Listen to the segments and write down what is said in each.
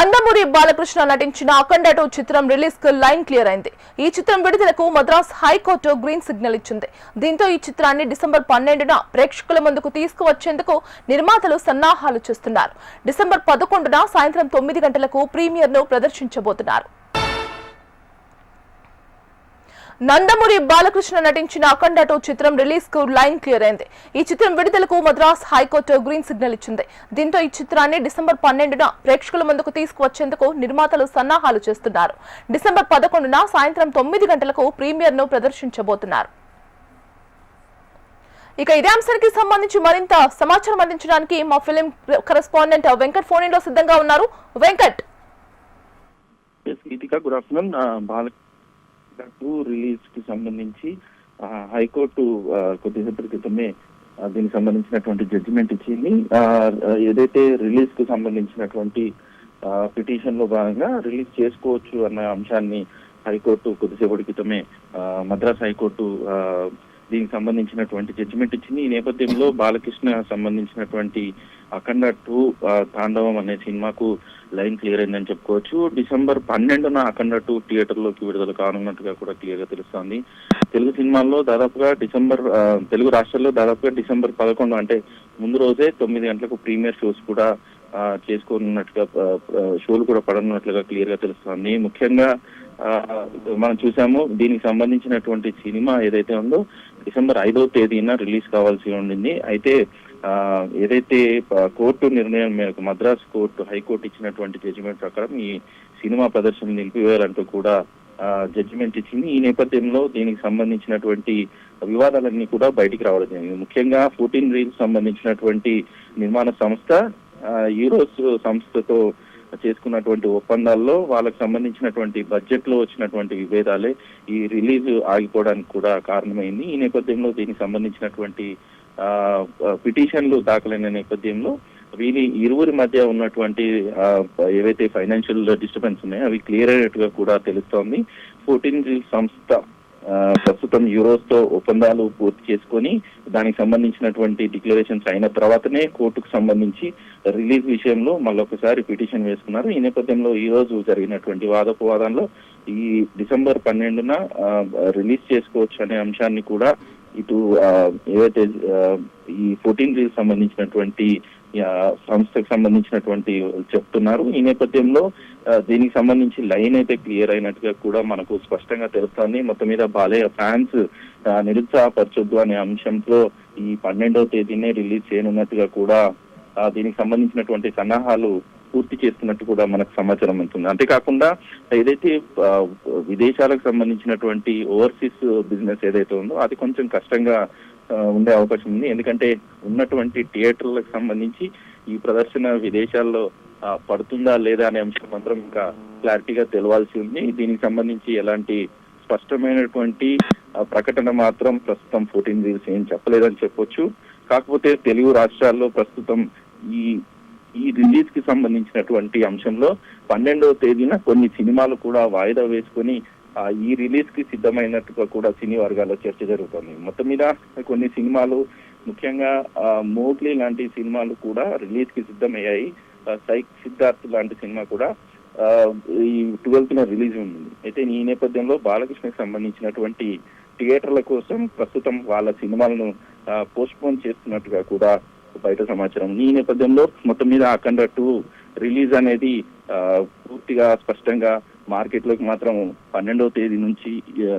నందమూరి బాలకృష్ణ నటించిన అఖండ టూ చిత్రం రిలీజ్కు line clear అయింది. ఈ చిత్రం విడుదలకు మద్రాస్ హైకోర్టు గ్రీన్ సిగ్నల్ ఇచ్చింది. దీంతో ఈ చిత్రాన్ని డిసెంబర్ పన్నెండున ప్రేక్షకుల ముందుకు తీసుకువచ్చేందుకు నిర్మాతలు సన్నాహాలు చేస్తున్నారు. డిసెంబర్ పదకొండున సాయంత్రం తొమ్మిది గంటలకు ప్రీమియర్ను ప్రదర్శించబోతున్నారు. నందమూరి బాలకృష్ణ నటించిన అఖండ టూ చిత్రం రిలీజ్కు లైన్ క్లియర్ అయింది. ఈ చిత్రం విడుదలకు మద్రాస్ హైకోర్టు గ్రీన్ సిగ్నల్ ఇచ్చింది. దీంతో ఈ చిత్రాన్ని డిసెంబర్ పన్నెండున ప్రేక్షకుల ముందుకు తీసుకువచ్చేందుకు నిర్మాతలు సన్నాహాలు చేస్తున్నారు. డిసెంబర్ పదకొండున సాయంత్రం తొమ్మిది గంటలకు ప్రీమియర్ను ప్రదర్శించబోతున్నారు. ఇక ఇదే అంశానికి సంబంధించి మరింత సమాచారం అందించడానికి మా ఫిలిం కరెస్పాండెంట్ వెంకట్ ఫోన్లో సిద్ధంగా ఉన్నారు. వెంకట్. గుడ్ ఆఫ్టర్నూన్ బాల రిలీజ్కి సంబంధించి ఆ, హైకోర్టు కొద్దిసేపటి క్రితమే దీనికి సంబంధించినటువంటి జడ్జిమెంట్ ఇచ్చింది. ఆ, ఏదైతే రిలీజ్కు సంబంధించినటువంటి పిటిషన్లో భాగంగా రిలీజ్ చేసుకోవచ్చు అన్న అంశాన్ని హైకోర్టు కొద్దిసేపటి క్రితమే ఆ, మద్రాస్ హైకోర్టు దీనికి సంబంధించినటువంటి జడ్జిమెంట్ ఇచ్చింది. ఈ నేపథ్యంలో బాలకృష్ణ సంబంధించినటువంటి అఖండ టూ తాండవం అనే సినిమాకు లైన్ క్లియర్ అయిందని చెప్పుకోవచ్చు. డిసెంబర్ పన్నెండున అఖండ టూ థియేటర్లోకి విడుదల కానున్నట్టుగా కూడా క్లియర్గా తెలుస్తోంది. తెలుగు సినిమాల్లో దాదాపుగా డిసెంబర్ తెలుగు రాష్ట్రాల్లో దాదాపుగా డిసెంబర్ పదకొండు అంటే ముందు రోజే తొమ్మిది గంటలకు ప్రీమియర్ షోస్ కూడా ఆ, చేసుకోనున్నట్టుగా షోలు కూడా పడనున్నట్లుగా క్లియర్గా తెలుస్తోంది. ముఖ్యంగా ఆ, మనం చూసాము దీనికి సంబంధించినటువంటి సినిమా ఏదైతే ఉందో డిసెంబర్ ఐదవ తేదీన రిలీజ్ కావాల్సి ఉండింది. అయితే ఆ, ఏదైతే కోర్టు నిర్ణయం మేరకు మద్రాస్ కోర్టు హైకోర్టు ఇచ్చినటువంటి జడ్జిమెంట్ ప్రకారం ఈ సినిమా ప్రదర్శన నిలిపివేయాలంటూ కూడా జడ్జిమెంట్ ఇచ్చింది. ఈ నేపథ్యంలో దీనికి సంబంధించినటువంటి వివాదాలన్నీ కూడా బయటికి రావడం జరిగింది. ముఖ్యంగా ఫోర్టీన్ రీల్స్ సంబంధించినటువంటి నిర్మాణ సంస్థ యూరోస్ సంస్థతో చేసుకున్నటువంటి ఒప్పందాల్లో వాళ్ళకి సంబంధించినటువంటి బడ్జెట్లో వచ్చినటువంటి విభేదాలే ఈ రిలీజ్ ఆగిపోవడానికి కూడా కారణమైంది. ఈ నేపథ్యంలో దీనికి సంబంధించినటువంటి ఆ, పిటిషన్లు దాఖలైన నేపథ్యంలో వీరి ఇరువురి మధ్య ఉన్నటువంటి ఏవైతే ఫైనాన్షియల్ డిస్టర్బెన్స్ ఉన్నాయో అవి క్లియర్ అయినట్టుగా కూడా తెలుస్తోంది. ఫోర్టీన్ సంస్థ ప్రస్తుతం యూరోస్తో ఒప్పందాలు పూర్తి చేసుకొని దానికి సంబంధించినటువంటి డిక్లరేషన్స్ అయిన తర్వాతనే కోర్టుకు సంబంధించి రిలీజ్ విషయంలో మళ్ళొకసారి పిటిషన్ వేసుకున్నారు. ఈ నేపథ్యంలో ఈ రోజు జరిగినటువంటి వాదోపవాదంలో ఈ డిసెంబర్ పన్నెండున రిలీజ్ చేసుకోవచ్చు అనే అంశాన్ని కూడా ఇటు ఏవైతే ఈ ఫోర్టీన్ రీల్స్ సంబంధించినటువంటి సంస్థకు సంబంధించినటువంటి చెప్తున్నారు. ఈ నేపథ్యంలో దీనికి సంబంధించి లైన్ అయితే క్లియర్ అయినట్టుగా కూడా మనకు స్పష్టంగా తెలుస్తోంది. మొత్తం మీద బాలయ్య ఫ్యాన్స్ నిరుత్సాహపరచొద్దు అనే అంశంతో ఈ పన్నెండవ తేదీనే రిలీజ్ చేయనున్నట్టుగా కూడా దీనికి సంబంధించినటువంటి సన్నాహాలు పూర్తి చేస్తున్నట్టు కూడా మనకు సమాచారం ఉంటుంది అంతేకాకుండా ఏదైతే విదేశాలకు సంబంధించినటువంటి ఓవర్సీస్ బిజినెస్ ఏదైతే ఉందో అది కొంచెం కష్టంగా ఉండే అవకాశం ఉంది. ఎందుకంటే ఉన్నటువంటి థియేటర్లకు సంబంధించి ఈ ప్రదర్శన విదేశాల్లో పడుతుందా లేదా అనే అంశం మాత్రం ఇంకా క్లారిటీగా తెలవాల్సి ఉంది. దీనికి సంబంధించి ఎలాంటి స్పష్టమైనటువంటి ప్రకటన మాత్రం ప్రస్తుతం ఫోర్టీన్ రీల్స్ ఏం చెప్పలేదని చెప్పొచ్చు. కాకపోతే తెలుగు రాష్ట్రాల్లో ప్రస్తుతం ఈ ఈ రిలీజ్కి సంబంధించినటువంటి అంశంలో పన్నెండవ తేదీన కొన్ని సినిమాలు కూడా వాయిదా వేసుకొని ఈ రిలీజ్కి సిద్ధమైనట్టుగా కూడా సినీ వర్గాల్లో చర్చ జరుగుతుంది. మొత్తం మీద కొన్ని సినిమాలు ముఖ్యంగా ఆ, మోగ్లీ లాంటి సినిమాలు కూడా రిలీజ్కి సిద్ధమయ్యాయి సైక్ సిద్ధార్థ్ లాంటి సినిమా కూడా ఆ, ఈ ట్వెల్త్ న రిలీజ్ ఉంది. అయితే ఈ నేపథ్యంలో బాలకృష్ణకి సంబంధించినటువంటి థియేటర్ల కోసం ప్రస్తుతం వాళ్ళ సినిమాలను పోస్ట్ పోన్ చేస్తున్నట్టుగా కూడా బయట సమాచారం. ఈ నేపథ్యంలో మొత్తం మీద అఖండ టూ రిలీజ్ అనేది పూర్తిగా స్పష్టంగా మార్కెట్లోకి మాత్రం పన్నెండవ తేదీ నుంచి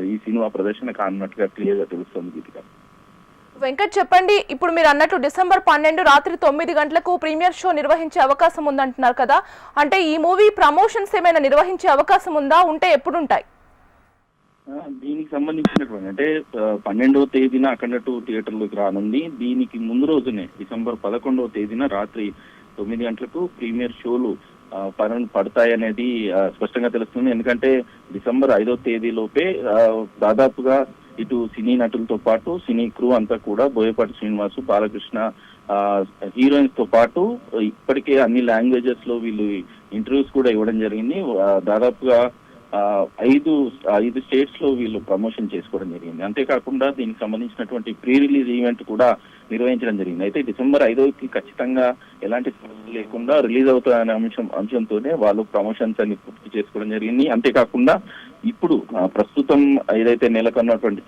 ఈ సినిమా ప్రదర్శన కానున్నట్టుగా క్లియర్గా తెలుస్తుంది గీతిక వెంకట్ చెప్పండి. ఇప్పుడు మీరు అన్నట్టు డిసెంబర్ పన్నెండు రాత్రి తొమ్మిది గంటలకు ప్రీమియర్ షో నిర్వహించే అవకాశం ఉందంటున్నారు కదా. అంటే ఈ మూవీ ప్రమోషన్స్ ఏమైనా నిర్వహించే అవకాశం ఉందా? ఉంటే ఎప్పుడు ఉంటాయి ఆ, దీనికి సంబంధించినటువంటి అంటే పన్నెండవ తేదీన అఖండ టూ థియేటర్లోకి రానుంది. దీనికి ముందు రోజునే డిసెంబర్ పదకొండవ తేదీన రాత్రి తొమ్మిది గంటలకు ప్రీమియర్ షోలు పనులు పడతాయనేది స్పష్టంగా తెలుస్తుంది. ఎందుకంటే డిసెంబర్ ఐదో తేదీలోపే దాదాపుగా ఇటు సినీ నటులతో పాటు సినీ క్రూ అంతా కూడా బోయపాటి శ్రీనివాసు బాలకృష్ణ హీరోయిన్స్తో పాటు ఇప్పటికే అన్ని లాంగ్వేజెస్లో వీళ్ళు ఇంటర్వ్యూస్ కూడా ఇవ్వడం జరిగింది. దాదాపుగా ఐదు ఐదు స్టేట్స్లో వీళ్ళు ప్రమోషన్ చేసుకోవడం జరిగింది. అంతేకాకుండా దీనికి సంబంధించినటువంటి ప్రీ రిలీజ్ ఈవెంట్ కూడా నిర్వహించడం జరిగింది. అయితే డిసెంబర్ ఐదోకి ఖచ్చితంగా ఎలాంటి లేకుండా రిలీజ్ అవుతాయనే అంశం అంశంతోనే వాళ్ళు ప్రమోషన్స్ అన్ని పూర్తి చేసుకోవడం జరిగింది. అంతేకాకుండా ఇప్పుడు ప్రస్తుతం ఏదైతే నెలకొన్నటువంటి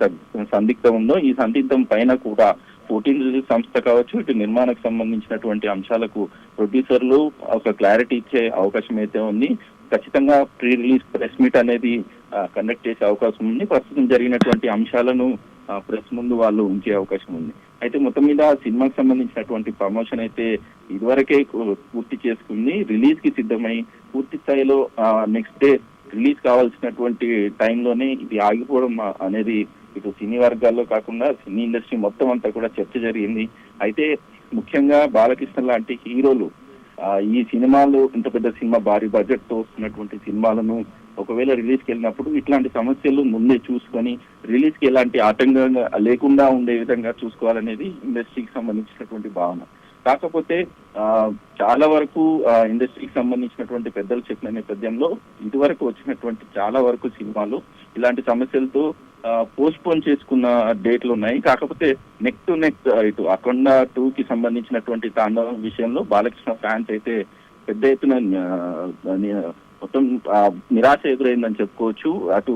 సందిగ్ధం ఉందో ఈ సందిగ్ధం పైన కూడా ఫోర్టీన్ రిలీజ్ సంస్థ కావచ్చు ఇటు నిర్మాణకు సంబంధించినటువంటి అంశాలకు ప్రొడ్యూసర్లు ఒక క్లారిటీ ఇచ్చే అవకాశం అయితే ఉంది. ఖచ్చితంగా ప్రీ రిలీజ్ ప్రెస్ మీట్ అనేది కండక్ట్ చేసే అవకాశం ఉంది. ప్రస్తుతం జరిగినటువంటి అంశాలను ప్రెస్ ముందు వాళ్ళు ఉంచే అవకాశం ఉంది. అయితే మొత్తం మీద సినిమాకి సంబంధించినటువంటి ప్రమోషన్ అయితే ఇదివరకే పూర్తి చేసుకుంది. రిలీజ్కి సిద్ధమై పూర్తి స్థాయిలో నెక్స్ట్ డే రిలీజ్ కావాల్సినటువంటి టైంలోనే ఇది ఆగిపోవడం అనేది ఇటు సినీ వర్గాల్లో కాకుండా సినీ ఇండస్ట్రీ మొత్తం అంతా కూడా చర్చ జరిగింది. అయితే ముఖ్యంగా బాలకృష్ణ లాంటి హీరోలు ఈ సినిమాలు ఇంత పెద్ద సినిమా భారీ బడ్జెట్తో వస్తున్నటువంటి సినిమాలను ఒకవేళ రిలీజ్కి వెళ్ళినప్పుడు ఇట్లాంటి సమస్యలు ముందే చూసుకొని రిలీజ్కి ఎలాంటి ఆటంకంగా లేకుండా ఉండే విధంగా చూసుకోవాలనేది ఇండస్ట్రీకి సంబంధించినటువంటి భావన. కాకపోతే ఆ, చాలా వరకు ఇండస్ట్రీకి సంబంధించినటువంటి పెద్దలు చెప్పిన నేపథ్యంలో ఇదివరకు వచ్చినటువంటి చాలా వరకు సినిమాలు ఇలాంటి సమస్యలతో పోస్ట్ పోన్ చేసుకున్న డేట్లు ఉన్నాయి. కాకపోతే నెక్ టు నెక్ ఇటు అఖండ టూ కి సంబంధించినటువంటి తాండవం విషయంలో బాలకృష్ణ ఫ్యాన్స్ అయితే పెద్ద ఎత్తున మొత్తం నిరాశ ఎదురైందని చెప్పుకోవచ్చు. అటు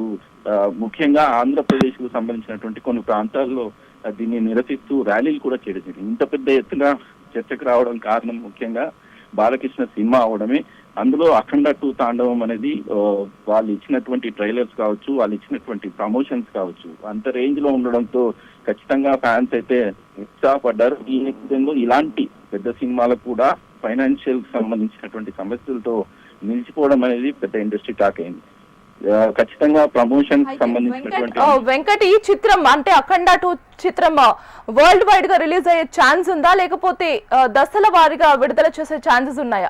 ముఖ్యంగా ఆంధ్రప్రదేశ్కు సంబంధించినటువంటి కొన్ని ప్రాంతాల్లో దీన్ని నిరసిస్తూ ర్యాలీలు కూడా చేయడం ఇంత పెద్ద ఎత్తున చర్చకు రావడం కారణం ముఖ్యంగా బాలకృష్ణ సినిమా అవడమే. అందులో అఖండ టూ తాండవం అనేది వాళ్ళు ఇచ్చినటువంటి ట్రైలర్స్ కావచ్చు వాళ్ళు ఇచ్చినటువంటి ప్రమోషన్స్ కావచ్చు అంత రేంజ్లో ఉండడంతో ఖచ్చితంగా ఫ్యాన్స్ అయితే ఉత్సాహపడ్డారు. ఈ నేపథ్యంలో ఇలాంటి పెద్ద సినిమాలకు కూడా ఫైనాన్షియల్ సంబంధించినటువంటి సమస్యలతో నిలిచిపోవడం అనేది పెద్ద ఇండస్ట్రీ టాక్ అయింది. ఖచ్చితంగా ప్రమోషన్ సంబంధించినటువంటి వెంకట్ ఈ చిత్రం అంటే అఖండ టూ చిత్రం వరల్డ్ వైడ్గా రిలీజ్ అయ్యే ఛాన్స్ ఉందా? లేకపోతే దశల వారీగా విడుదల చేసే ఛాన్సెస్ ఉన్నాయా?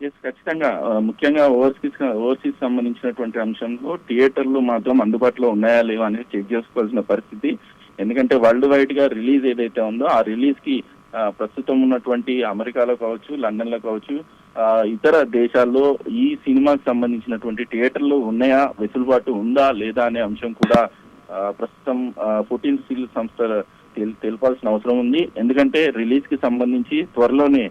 ఎస్ ఖచ్చితంగా. ముఖ్యంగా ఓవర్సీస్ ఓవర్సీస్ సంబంధించినటువంటి అంశంలో థియేటర్లు మాత్రం అందుబాటులో ఉన్నాయా లేవా అనేది చెక్ చేసుకోవాల్సిన పరిస్థితి. ఎందుకంటే వరల్డ్ వైడ్గా రిలీజ్ ఏదైతే ఉందో ఆ రిలీజ్కి ప్రస్తుతం ఉన్నటువంటి అమెరికాలో కావచ్చు లండన్లో కావచ్చు ఇతర దేశాల్లో ఈ సినిమాకి సంబంధించినటువంటి థియేటర్లు ఉన్నాయా వెసులుబాటు ఉందా లేదా అనే అంశం కూడా ప్రస్తుతం ఫోర్టీన్ స్టీల్ సంస్థ తెల్- తెలపాల్సిన అవసరం ఉంది. ఎందుకంటే రిలీజ్కి సంబంధించి త్వరలోనే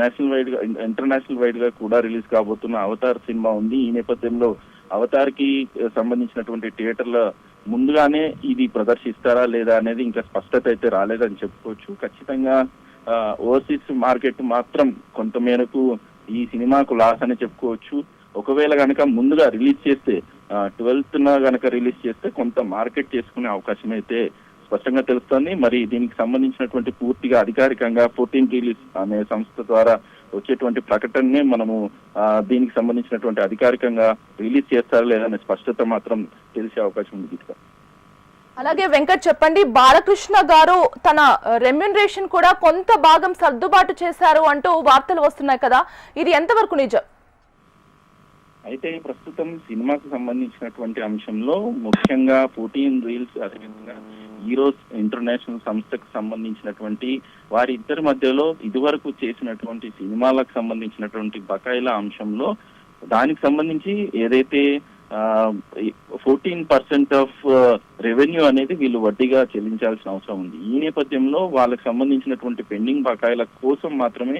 నేషనల్ వైడ్గా ఇంటర్నేషనల్ వైడ్గా కూడా రిలీజ్ కాబోతున్న అవతార్ సినిమా ఉంది. ఈ నేపథ్యంలో అవతార్కి సంబంధించినటువంటి థియేటర్ల ముందుగానే ఇది ప్రదర్శిస్తారా లేదా అనేది ఇంకా స్పష్టత అయితే రాలేదని చెప్పుకోవచ్చు. ఖచ్చితంగా ఓవర్సీస్ మార్కెట్ మాత్రం కొంత మేరకు ఈ సినిమాకు లాస్ అని చెప్పుకోవచ్చు. ఒకవేళ కనుక ముందుగా రిలీజ్ చేస్తే ట్వెల్త్ న కనుక రిలీజ్ చేస్తే కొంత మార్కెట్ చేసుకునే అవకాశం అయితే స్పష్టంగా తెలుస్తోంది. మరి దీనికి సంబంధించినటువంటి పూర్తిగా అధికారికంగా ఫోర్టీన్ రిలీజ్ అనే సంస్థ ద్వారా వచ్చేటువంటి ప్రకటననే మనము దీనికి సంబంధించినటువంటి అధికారికంగా రిలీజ్ చేస్తారా లేదా అనే స్పష్టత మాత్రం తెలిసే అవకాశం ఉంది. అలాగే వెంకట్ చెప్పండి బాలకృష్ణ గారు తన రెమ్యునరేషన్ కూడా కొంత భాగం సర్దుబాటు చేశారు అంటూ వార్తలు వస్తున్నాయి కదా. ఇది ఎంతవరకు నిజం? అయితే ప్రస్తుతం సినిమాకు సంబంధించినటువంటి అంశంలో ముఖ్యంగా ఫోర్టీన్ రీల్స్ అదేవిధంగా ఈరోజు ఇంటర్నేషనల్ సంస్థకు సంబంధించినటువంటి వారి ఇద్దరి మధ్యలో ఇదివరకు చేసినటువంటి సినిమాలకు సంబంధించినటువంటి బకాయిల అంశంలో దానికి సంబంధించి ఏదైతే ఫోర్టీన్ పర్సెంట్ ఆఫ్ రెవెన్యూ అనేది వీళ్ళు వడ్డీగా చెల్లించాల్సిన అవసరం ఉంది. ఈ నేపథ్యంలో వాళ్ళకి సంబంధించినటువంటి పెండింగ్ బకాయిల కోసం మాత్రమే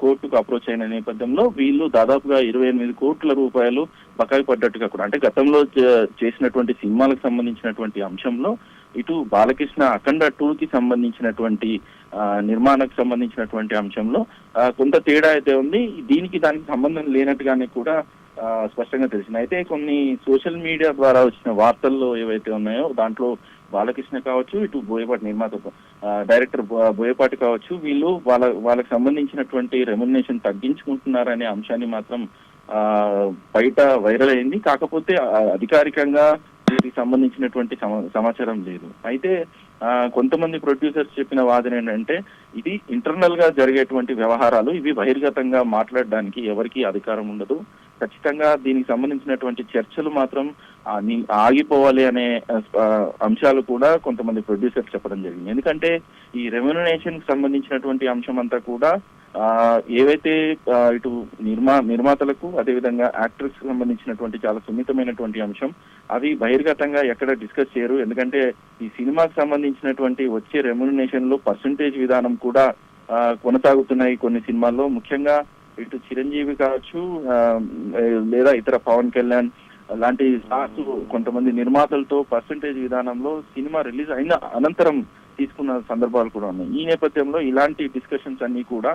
కోర్టుకు అప్రోచ్ అయిన నేపథ్యంలో వీళ్ళు దాదాపుగా ఇరవై ఎనిమిది కోట్ల రూపాయలు బకాయి పడ్డట్టుగా కూడా అంటే గతంలో చేసినటువంటి సినిమాలకు సంబంధించినటువంటి అంశంలో ఇటు బాలకృష్ణ అఖండ టూ కి సంబంధించినటువంటి ఆ, నిర్మాణకు సంబంధించినటువంటి అంశంలో కొంత తేడా అయితే ఉంది. దీనికి దానికి సంబంధం లేనట్టుగానే కూడా స్పష్టంగా తెలిసింది. అయితే కొన్ని సోషల్ మీడియా ద్వారా వచ్చిన వార్తల్లో ఏవైతే ఉన్నాయో దాంట్లో బాలకృష్ణ కావచ్చు ఇటు బోయపాటి నిర్మాత డైరెక్టర్ బోయపాటి కావచ్చు వీళ్ళు వాళ్ళ వాళ్ళకి సంబంధించినటువంటి రెమ్యునేషన్ తగ్గించుకుంటున్నారనే అంశాన్ని మాత్రం ఆ, బయట వైరల్ అయింది. కాకపోతే అధికారికంగా దీనికి సంబంధించినటువంటి సమాచారం లేదు. అయితే కొంతమంది ప్రొడ్యూసర్స్ చెప్పిన వాదన ఏంటంటే ఇది ఇంటర్నల్గా జరిగేటువంటి వ్యవహారాలు ఇవి బహిర్గతంగా మాట్లాడడానికి ఎవరికి అధికారం ఉండదు. ఖచ్చితంగా దీనికి సంబంధించినటువంటి చర్చలు మాత్రం ఆగిపోవాలి అనే అంశాలు కూడా కొంతమంది ప్రొడ్యూసర్స్ చెప్పడం జరిగింది. ఎందుకంటే ఈ రెమ్యునరేషన్కి సంబంధించినటువంటి అంశం అంతా కూడా ఏవైతే ఇటు నిర్మా నిర్మాతలకు అదేవిధంగా యాక్టర్స్కి సంబంధించినటువంటి చాలా సున్నితమైనటువంటి అంశం అవి బహిర్గతంగా ఎక్కడ డిస్కస్ చేయరు. ఎందుకంటే ఈ సినిమాకి సంబంధించినటువంటి వచ్చే రెమ్యునేషన్లో పర్సంటేజ్ విధానం కూడా కొనసాగుతున్నాయి కొన్ని సినిమాల్లో. ముఖ్యంగా ఇటు చిరంజీవి కావచ్చు ఆ, లేదా ఇతర పవన్ కళ్యాణ్ లాంటి స్టార్స్ కొంతమంది నిర్మాతలతో పర్సంటేజ్ విధానంలో సినిమా రిలీజ్ అయిన అనంతరం తీసుకున్న సందర్భాలు కూడా ఉన్నాయి. ఈ నేపథ్యంలో ఇలాంటి డిస్కషన్స్ అన్ని కూడా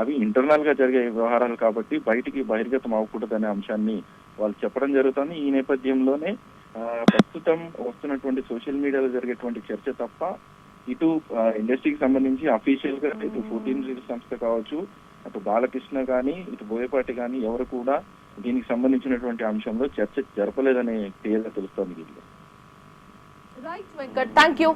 అవి ఇంటర్నల్గా జరిగే వ్యవహారాలు కాబట్టి బయటికి బహిర్గతం అవ్వకూడదనే అంశాన్ని వాళ్ళు చెప్పడం జరుగుతుంది. ఈ నేపథ్యంలోనే ప్రస్తుతం వస్తున్నటువంటి సోషల్ మీడియాలో జరిగేటువంటి చర్చ తప్ప ఇటు ఇండస్ట్రీకి సంబంధించి అఫీషియల్గా ఇటు ఫోర్టీన్ రీల్స్ సంస్థ కావచ్చు అటు బాలకృష్ణ కానీ ఇటు బోయపాటి కానీ ఎవరు కూడా దీనికి సంబంధించినటువంటి అంశంలో చర్చ జరపలేదనే క్లియర్గా తెలుస్తోంది. Right Venkat thank you